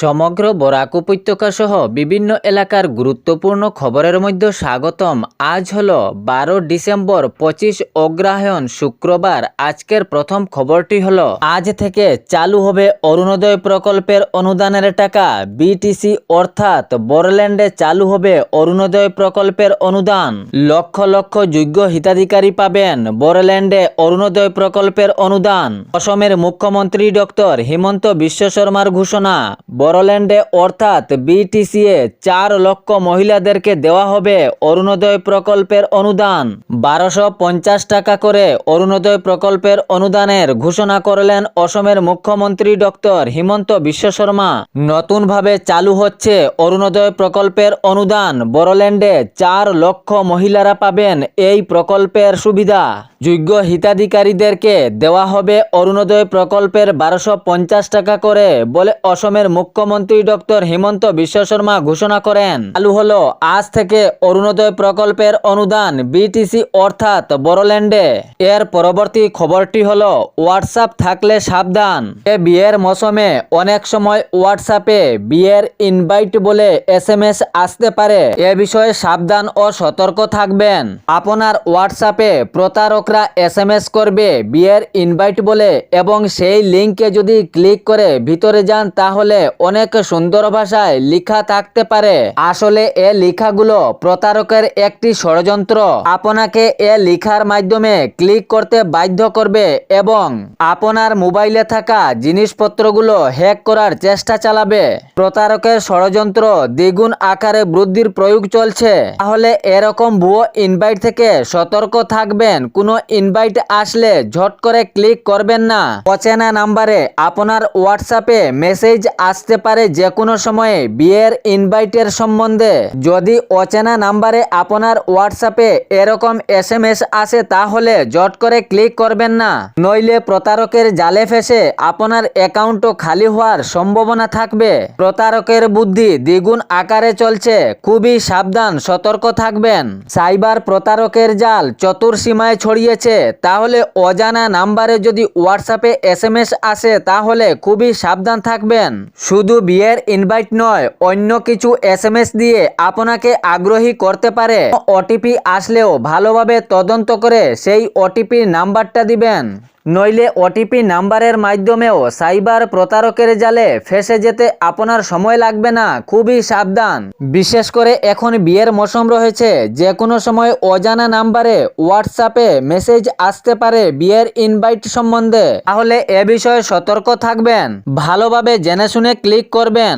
সমগ্র বরাক উপত্যকা সহ বিভিন্ন এলাকার গুরুত্বপূর্ণ খবরের মধ্যে স্বাগতম। আজ হল বারো ডিসেম্বর, পঁচিশ অগ্রহায়ণ শুক্রবার। আজকের প্রথম খবরটি হল, আজ থেকে চালু হবে অরুণোদয় প্রকল্পের অনুদানের টাকা। বিটিসি অর্থাৎ বড়ল্যান্ডে চালু হবে অরুণোদয় প্রকল্পের অনুদান। লক্ষ লক্ষ যোগ্য হিতাধিকারী পাবেন বড়ল্যান্ডে অরুণোদয় প্রকল্পের অনুদান। অসমের মুখ্যমন্ত্রী ডক্টর হিমন্ত বিশ্ব শর্মার ঘোষণা বড়ল্যান্ডে অর্থাৎ বিটিসিএ চার লক্ষ মহিলাদেরকে দেওয়া হবে অরুণোদয় প্রকল্পের অনুদান। বারোশো পঞ্চাশ টাকা করে অরুণোদয় প্রকল্পের অনুদানের ঘোষণা করলেন অসমের মুখ্যমন্ত্রী ডক্টর হিমন্ত বিশ্ব শর্মা। নতুনভাবে চালু হচ্ছে অরুণোদয় প্রকল্পের অনুদান। বড়ল্যান্ডে চার লক্ষ মহিলারা পাবেন এই প্রকল্পের সুবিধা। যোগ্য হিতাধিকারীদেরকে দেওয়া হবে অরুণোদয় প্রকল্পের বারোশো টাকা করে বলে অসমের মুখ্যমন্ত্রী ডক্টর হিমন্ত বিশ্ব শর্মা ঘোষণা করেন। চালু হলো আজ থেকে অরুণোদয় প্রকল্পের অনুদান বিটিসি অর্থাৎ বড়ল্যান্ডে। এর পরবর্তী খবরটি হলো, হোয়াটসঅ্যাপ থাকলে সাবধান। এ বিয়ের মৌসুমে অনেক সময় হোয়াটসঅ্যাপে বিয়ের ইনভাইট বলে এস এম এস আসতে পারে। এ বিষয়ে সাবধান ও সতর্ক থাকবেন। আপনার হোয়াটসঅ্যাপে প্রতারকরা এস এম এস করবে বিয়ের ইনভাইট বলে এবং সেই লিঙ্কে যদি ক্লিক করে ভিতরে যান তাহলে অনেক সুন্দর ভাষায় লেখা থাকতে পারে। আসলে এ লেখাগুলো প্রতারকের একটি ষড়যন্ত্র। আপনাকে এ লেখার মাধ্যমে ক্লিক করতে বাধ্য করবে এবং আপনার মোবাইলে থাকা জিনিসপত্রগুলো হ্যাক করার চেষ্টা চালাবে। প্রতারকের ষড়যন্ত্র দ্বিগুণ আকারে বৃদ্ধির প্রয়োগ চলছে। তাহলে এরকম ভুয়ো ইনভাইট থেকে সতর্ক থাকবেন। কোনো ইনভাইট আসলে ঝট করে ক্লিক করবেন না। অচেনা নাম্বারে আপনার হোয়াটসঅ্যাপে মেসেজ আসতে পারে যে কোনো সময়ে বিয়ের ইনভাইটের সম্বন্ধে। যদি অচেনা নাম্বারে আপনার হোয়াটসঅ্যাপে এরকম এস এম এস আসে, তাহলে জট করে ক্লিক করবেন না। নইলে প্রতারকের জালে ফেসে আপনার অ্যাকাউন্টও খালি হওয়ার সম্ভাবনা থাকবে। প্রতারকের বুদ্ধি দ্বিগুণ আকারে চলছে। খুবই সাবধান, সতর্ক থাকবেন। সাইবার প্রতারকের জাল চতুর সীমায় ছড়িয়েছে। তাহলে অজানা নাম্বারে যদি হোয়াটসঅ্যাপে এস এম এস আসে, তাহলে খুবই সাবধান থাকবেন। শুধু বিয়ের ইনভাইট নয়, অন্য কিছু এস এম এস দিয়ে আপনাকে আগ্রহী করতে পারে। ওটিপি আসলেও ভালোভাবে তদন্ত করে সেই ওটিপির নাম্বারটা দিবেন। নইলে ওটিপি নাম্বারের মাধ্যমেও সাইবার প্রতারকের জালে ফেসে যেতে আপনার সময় লাগবে না, খুবই সাবধান। বিশেষ করে এখন বিয়ের মৌসুম রয়েছে যে কোনো সময় অজানা নাম্বারে হোয়াটসঅ্যাপে মেসেজ আসতে পারে বিয়ের ইনভাইট সম্বন্ধে। তাহলে এ বিষয়ে সতর্ক থাকবেন, ভালোভাবে জেনে শুনে ক্লিক করবেন।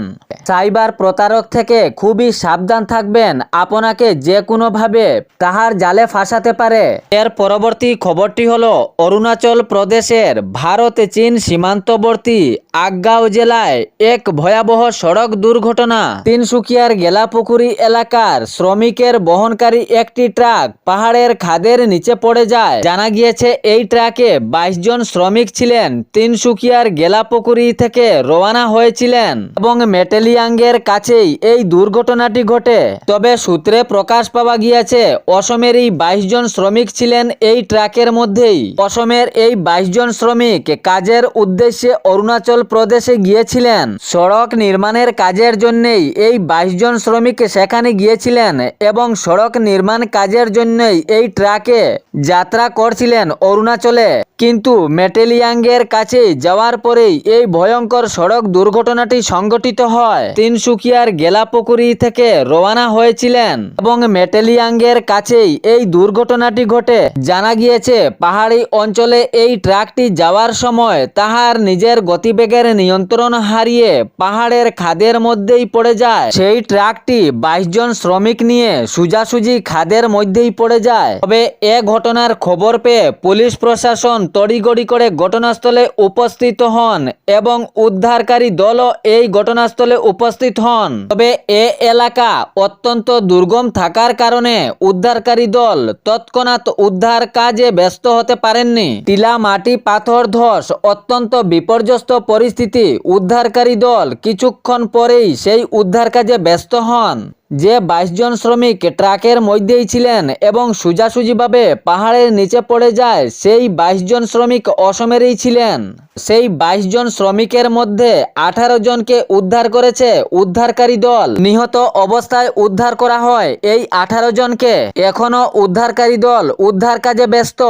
সাইবার প্রতারক থেকে খুবই সাবধান থাকবেন, আপনাকে যে কোনোভাবে তাহার জালে ফাঁসাতে পারে। এর পরবর্তী খবরটি হলো, অরুণাচল প্রদেশের ভারত চীন সীমান্তবর্তী আগ্গাঁও জেলায় এক ভয়াবহ সড়ক দুর্ঘটনা। তিনসুকিয়ার গেলাপুকুরি এলাকার শ্রমিকের বহনকারী একটি ট্রাক পাহাড়ের খাদের নিচে পড়ে যায়। জানা গিয়েছে, এই ট্রাকে বাইশ জন শ্রমিক ছিলেন। তিনসুকিয়ার গেলাপুকুরি থেকে রওনা হয়েছিলেন এবং মেটেলিয়াঙ্গের কাছেই এই দুর্ঘটনাটি ঘটে। তবে সূত্রে প্রকাশ পাওয়া গিয়েছে অসমের এই বাইশ জন শ্রমিক ছিলেন এই ট্রাকের মধ্যেই। অসমের এই বাইশ জন শ্রমিক কাজের উদ্দেশ্যে অরুণাচল প্রদেশে গিয়েছিলেন। সড়ক নির্মাণের কাজের জন্যই এই বাইশ জন শ্রমিক সেখানে গিয়েছিলেন এবং সড়ক নির্মাণ কাজের জন্যই এই ট্রাকে যাত্রা করছিলেন অরুণাচলে। কিন্তু মেটেলিয়াঙ্গের কাছে যাওয়ার পরেই এই ভয়ঙ্কর সড়ক দুর্ঘটনাটি সংঘটিত হয়। তিনসুকিয়ার গেলাপুকুরি থেকে রওনা হয়েছিলেন এবং মেটেলিয়াঙ্গের কাছেই এই দুর্ঘটনাটি ঘটে। জানা গিয়েছে, পাহাড়ি অঞ্চলে এই ট্রাকটি যাওয়ার সময় তাহার নিজের গতিবেগের নিয়ন্ত্রণ হারিয়ে পাহাড়ের খাদের মধ্যেই পড়ে যায়। সেই ট্রাকটি বাইশ জন শ্রমিক নিয়ে সুজাসুজি খাদের মধ্যেই পড়ে যায়। তবে এ ঘটনার খবর পেয়ে পুলিশ প্রশাসন তড়িগড়ি করে ঘটনাস্থলে উপস্থিত হন এবং উদ্ধারকারী দলও এই ঘটনাস্থলে উপস্থিত হন। তবে এ এলাকা অত্যন্ত দুর্গম থাকার কারণে উদ্ধারকারী দল তৎক্ষণাৎ উদ্ধার কাজে ব্যস্ত হতে পারেননি। টিলা মাটি পাথর ধস, অত্যন্ত বিপর্যস্ত পরিস্থিতি, উদ্ধারকারী দল কিছুক্ষণ পরেই সেই উদ্ধার কাজে ব্যস্ত হন। যে বাইশ জন শ্রমিক ট্রাকের মধ্যেই ছিলেন এবং সোজাসুজিভাবে পাহাড়ের নিচে পড়ে যায়, সেই বাইশ জন শ্রমিক অসমেরই ছিলেন। সেই বাইশ জন শ্রমিকের মধ্যে আঠারো জনকে উদ্ধার করেছে উদ্ধারকারী দল। নিহত অবস্থায় উদ্ধার করা হয় এই আঠারো জনকে। এখনও উদ্ধারকারী দল উদ্ধার কাজে ব্যস্ত।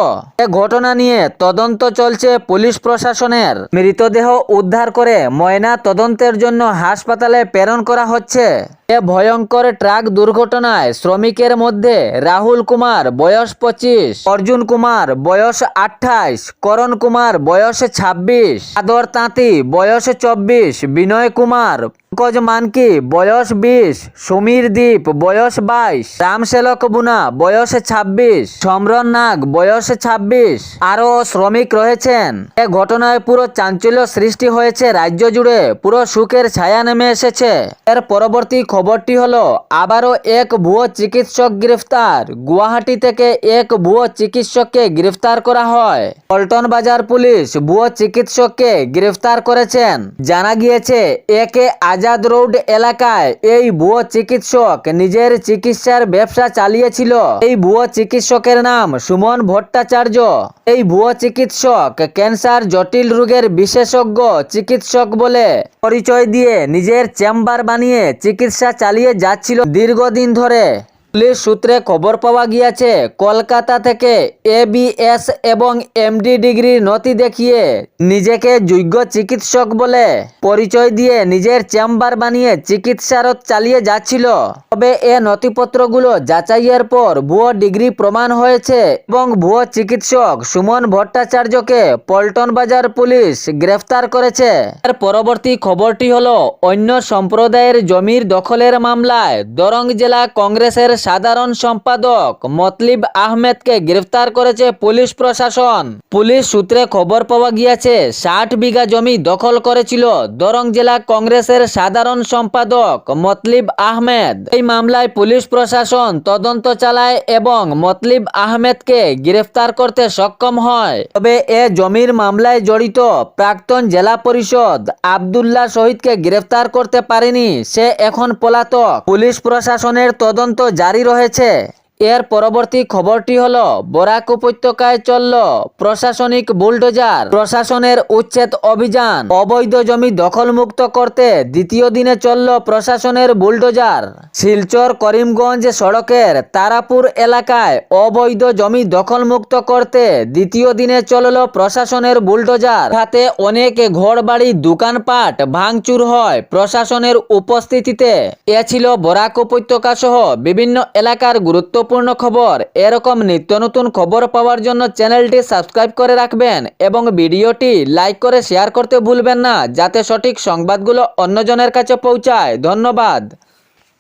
এ ঘটনা নিয়ে তদন্ত চলছে পুলিশ প্রশাসনের। মৃতদেহ উদ্ধার করে ময়না তদন্তের জন্য হাসপাতালে প্রেরণ করা হচ্ছে। এ ভয়ঙ্কর ট্রাক দুর্ঘটনায় শ্রমিকের মধ্যে রাহুল কুমার বয়স পঁচিশ, অর্জুন কুমার বয়স আঠাইশ, করণ কুমার বয়স ছাব্বিশ, আদর তাঁতি বয়স চব্বিশ, বিনয় কুমার পঙ্কজ মানকি বয়স বিশ, সমীর দ্বীপ, বয়স বাইশ রামসেলক বুনা, বয়স ছাব্বিশ সমরণ নাগ, বয়স ছাব্বিশ। আরও শ্রমিক রয়েছেন। এ ঘটনায় পুরো চাঞ্চল্য সৃষ্টি হয়েছে রাজ্য জুড়ে, পুরো সুখের ছায়া নেমে এসেছে। এর পরবর্তী খবরটি হলো, আবারও এক ভুয়ো চিকিৎসক গ্রেফতার। গুয়াহাটি থেকে এক ভুয়ো চিকিৎসককে গ্রেফতার করা হয়। পল্টন বাজার পুলিশ ভুয়ো চিকিৎসককে গ্রেফতার করেছেন। জানা গিয়েছে, একে আজাদ রোড এলাকায় এই ভুয়ো চিকিৎসক নিজের চিকিৎসার ব্যবসা চালিয়েছিল। এই ভুয়ো চিকিৎসকের নাম সুমন ভট্টাচার্য। এই ভুয়ো চিকিৎসক ক্যান্সার জটিল রোগের বিশেষজ্ঞ চিকিৎসক বলে পরিচয় দিয়ে নিজের চেম্বার বানিয়ে চিকিৎসা চালিয়ে যাচ্ছিল দীর্ঘদিন ধরে। পুলিশ সূত্রে খবর পাওয়া গিয়েছে, কলকাতা থেকে এবিএস এবং এমডি ডিগ্রির নথি দেখিয়ে নিজেকে যোগ্য চিকিৎসক বলে পরিচয় দিয়ে নিজের চেম্বার বানিয়ে চিকিৎসারত চালিয়ে যাচ্ছিল। তবে এ নথিপত্রগুলো যাচাইয়ের পর ভুয়ো ডিগ্রি প্রমাণ হয়েছে এবং ভুয়ো চিকিৎসক সুমন ভট্টাচার্যকে পল্টন বাজার পুলিশ গ্রেফতার করেছে। এর পরবর্তী খবরটি হলো, অন্য সম্প্রদায়ের জমির দখলের মামলায় দরং জেলা কংগ্রেসের সাধারণ সম্পাদক মতলিব আহমেদকে গ্রেফতার করেছে পুলিশ প্রশাসন। পুলিশ সূত্রে খবর পাওয়া গিয়েছে, ষাট বিঘা জমি দখল করেছিল দরং জেলা কংগ্রেসের সাধারণ সম্পাদক মতলিব আহমেদ। এই মামলায় পুলিশ প্রশাসন তদন্ত চালায় এবং মতলিব আহমেদকে গ্রেফতার করতে সক্ষম হয়। তবে এ জমির মামলায় জড়িত প্রাক্তন জেলা পরিষদ আবদুল্লাহ শহীদকে গ্রেফতার করতে পারেনি, সে এখন পলাতক। পুলিশ প্রশাসনের তদন্ত জারি রয়েছে এর পরবর্তী খবরটি হল, বরাক উপত্যকায় চলল প্রশাসনিক বুলডোজার, প্রশাসনের উচ্ছেদ অভিযান। অবৈধ জমি দখলমুক্ত করতে দ্বিতীয় দিনে চলল প্রশাসনের বুলডোজার। শিলচর করিমগঞ্জ সড়কের তারাপুর এলাকায় অবৈধ জমি দখলমুক্ত করতে দ্বিতীয় দিনে চলল প্রশাসনের বুলডোজার। হাতে অনেক ঘরবাড়ি, দোকানপাট ভাঙচুর হয় প্রশাসনের উপস্থিতিতে। এ ছিল বরাক উপত্যকা সহ বিভিন্ন এলাকার গুরুত্বপূর্ণ খবর। এরকম নিত্য নতুন খবর পাওয়ার জন্য চ্যানেলটি সাবস্ক্রাইব করে রাখবেন এবং ভিডিওটি লাইক করে শেয়ার করতে ভুলবেন না, যাতে সঠিক সংবাদগুলো অন্যজনের কাছে পৌঁছায়। ধন্যবাদ।